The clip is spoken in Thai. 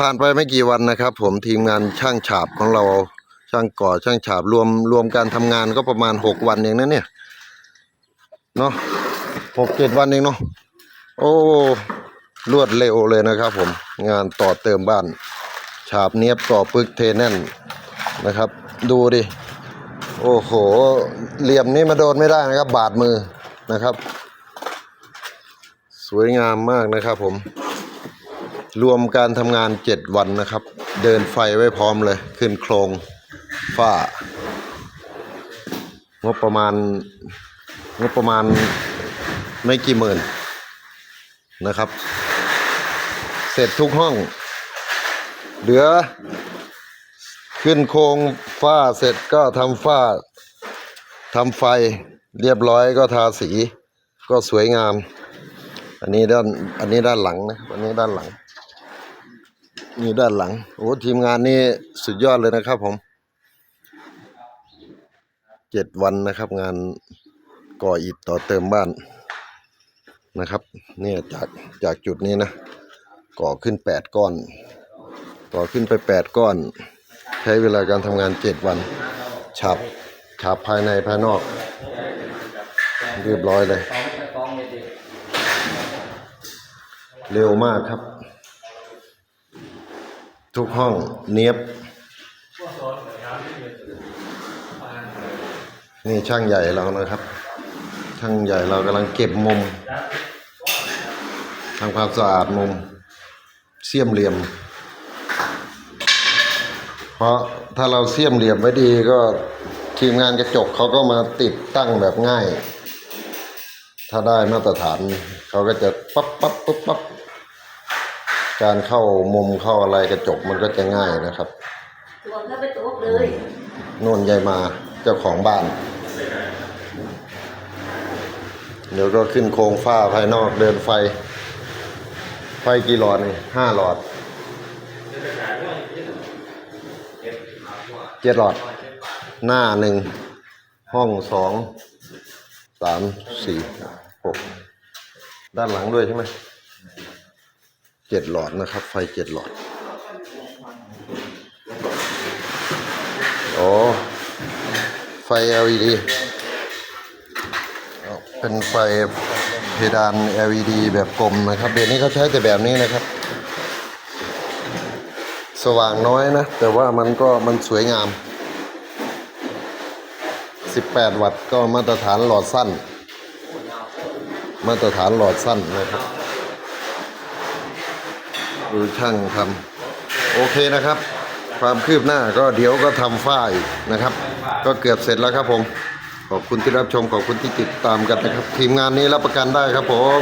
ผ่านไปไม่กี่วันนะครับ ผมทีมงานช่างฉาบของเราช่างก่อช่างฉาบรวมรวมการทำงานก็ประมาณหกวันเองนะเนี่ยเนาะหกเจ็ดวันเองเนาะโอ้รวดเร็วเลยนะครับ ผมงานต่อเติมบ้าน ฉาบเนียบต่อปึกเทแน่นนะครับ ดูดิโอ้โห เหลี่ยมนี่มาโดนไม่ได้นะครับ บาดมือนะครับ สวยงามมากนะครับผม รวมการทำงานเจ็ดวันนะครับ เดินไฟไว้พร้อมเลย ขึ้นโครงฝ้า งบประมาณ งบประมาณไม่กี่หมื่นนะครับ เสร็จทุกห้อง เหลือ ขึ้นโครงฝ้าเสร็จก็ทำฝ้าทำไฟเรียบร้อยก็ทาสี ก็สวยงาม อันนี้ด้านอันนี้ด้านหลังนะอันนี้ด้านหลัง นี่ด้านหลัง โอ้ทีมงานนี่สุดยอดเลยนะครับผมเจ็ดวันนะครับ งานก่ออิฐต่อเติมบ้านนะครับ เนี่ยจากจากจุดนี้นะ ก่อขึ้นแปดก้อนก่อขึ้นไปแปดก้อน ใช้เวลาการทำงานเจ็ดวันฉับฉับภายในภายนอก เรียบร้อยเลย เร็วมากครับ ทุกห้องเนียบ นี่ช่างใหญ่เรานะครับ ช่างใหญ่เรากำลังเก็บมุมทำความสะอาดมุมเสียมเหลี่ยม เพราะถ้าเราเสียมเหลี่ยมไว้ดีก็ทีมงานกระจกเขาก็มาติดตั้งแบบง่าย ถ้าได้มาตรฐานเขาก็จะปั๊บปั๊บปั๊บปั๊บ การเข้ามุมเข้าอะไรกระจกมันก็จะง่ายนะครับตัวเข้าไปตัวเลยโน่นยายมาเจ้าของบ้าน เดี๋ยวก็ขึ้นโครงฝ้าภายนอกเดินไฟ ไฟกี่หลอดนี่ห้าหลอดเจ็ดหลอด หน้าหนึ่ง ห้องสอง สาม สี่ หก ด้านหลังด้วยใช่ไหม เจ็ดหลอดนะครับ ไฟเจ็ดหลอดโอ้ไฟ LED เป็นไฟเพดาน LED แบบกลมนะครับเดี๋ยวนี้เขาใช้แต่แบบนี้นะครับ สว่างน้อยนะ แต่ว่ามันก็มันสวยงาม 18 วัตต์ก็มาตรฐานหลอดสั้น มาตรฐานหลอดสั้นนะครับ คือช่างทำโอเคนะครับ ความคืบหน้าก็เดี๋ยวก็ทำฝ้ายนะครับ ก็เกือบเสร็จแล้วครับผม ขอบคุณที่รับชมขอบคุณที่ติดตามกันนะครับ ทีมงานนี้รับประกันได้ครับผม